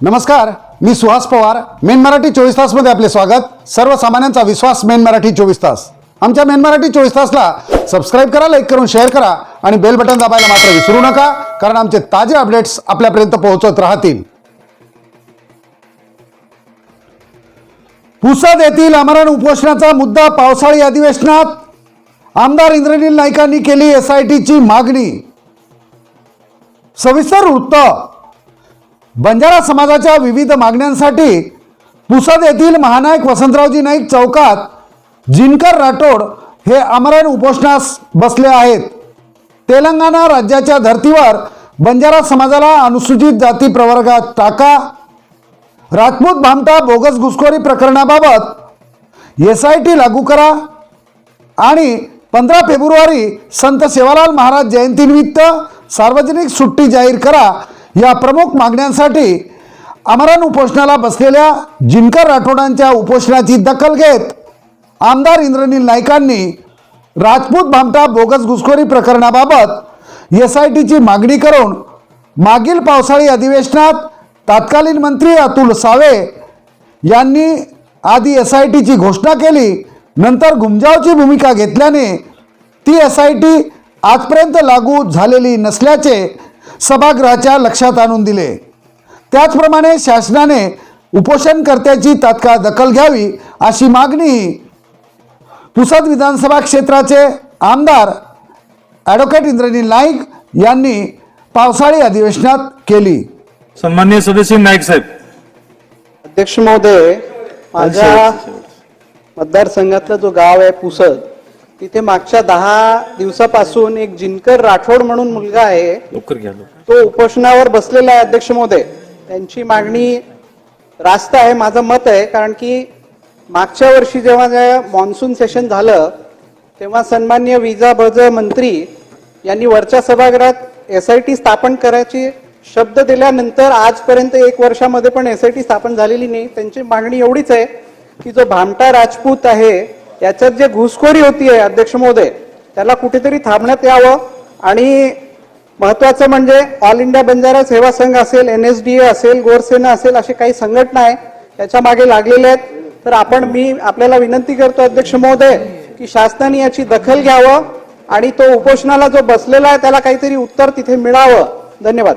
नमस्कार मी सुहास पवार. मेन मराठी चोवीस तासमध्ये आपले स्वागत. सर्वसामान्यांचा विश्वास मेन मराठी चोवीस तास. आमच्या मेन मराठी चोवीस तासला सबस्क्राईब करा लाईक करून शेअर करा आणि बेल बटन दाबायला मात्र विसरू नका कारण आमचे ताजे अपडेट्स आपल्यापर्यंत पोहोचत राहतील. पुसद येथील अमरण उपोषणाचा मुद्दा पावसाळी अधिवेशनात आमदार इंद्रनील नाईकांनी केली एस आय मागणी. सविस्तर वृत्त. बंजारा समाजाच्या विविध मागण्यांसाठी पुसद येथील महानायक वसंतरावजी नाईक चौकात जिनकर राठोड हे अमरण उपोषणास बसले आहेत. तेलंगणा राज्याच्या धर्तीवर बंजारा समाजाला अनुसूचित जाती प्रवर्गात टाका. राजपूत भामटा बोगस घुसखोरी प्रकरणाबाबत एस आय टी लागू करा. आणि पंधरा फेब्रुवारी संत सेवालाल महाराज जयंतीनिमित्त सार्वजनिक सुट्टी जाहीर करा. या प्रमुख मागण्यांसाठी अमरण उपोषणाला बसलेल्या जिनकर राठोडांच्या उपोषणाची दखल घेत आमदार इंद्रनील नाईकांनी राजपूत भामटा बोगस घुसखोरी प्रकरणाबाबत एस आय टीची मागणी करून मागील पावसाळी अधिवेशनात तत्कालीन मंत्री अतुल सावे यांनी आधी एस आय टीची घोषणा केली नंतर गुमजावची भूमिका घेतल्याने ती एस आय टी आजपर्यंत लागू झालेली नसल्याचे सभागृहाच्या लक्षात आणून दिले. त्याचप्रमाणे शासनाने उपोषणकर्त्याची तात्काळ दखल घ्यावी अशी मागणी पुसद विधानसभा क्षेत्राचे आमदार ॲडव्होकेट इंद्रनील नाईक यांनी पावसाळी अधिवेशनात केली. सन्मान्य सदस्य नाईक साहेब. अध्यक्ष महोदय माझ्या मतदारसंघातला जो गाव आहे पुसद तिथे मागच्या दहा दिवसापासून एक जिनकर राठोड म्हणून मुलगा आहे. तो उपोषणावर बसलेला आहे अध्यक्ष महोदय. त्यांची मागणी रास्त आहे माझं मत आहे. कारण की मागच्या वर्षी जेव्हा मॉन्सून सेशन झालं तेव्हा सन्मान्य विजा बज मंत्री यांनी वरच्या सभागृहात एस आय टी स्थापन करायची शब्द दिल्यानंतर आजपर्यंत एक वर्षामध्ये पण एस आय टी स्थापन झालेली नाही. त्यांची मागणी एवढीच आहे की जो भामटा राजपूत आहे याच्यात जे घुसखोरी होतीये अध्यक्ष महोदय त्याला कुठेतरी थांबण्यात यावं. आणि महत्वाचं म्हणजे ऑल इंडिया बंजारा सेवा संघ असेल एन एस डी ए असेल गोरसेना असेल असे काही संघटना आहे त्याच्यामागे लागलेल्या आहेत. तर आपण मी आपल्याला विनंती करतो अध्यक्ष महोदय की शासनाने याची दखल घ्यावं आणि तो उपोषणाला जो बसलेला आहे त्याला काहीतरी उत्तर तिथे मिळावं. धन्यवाद.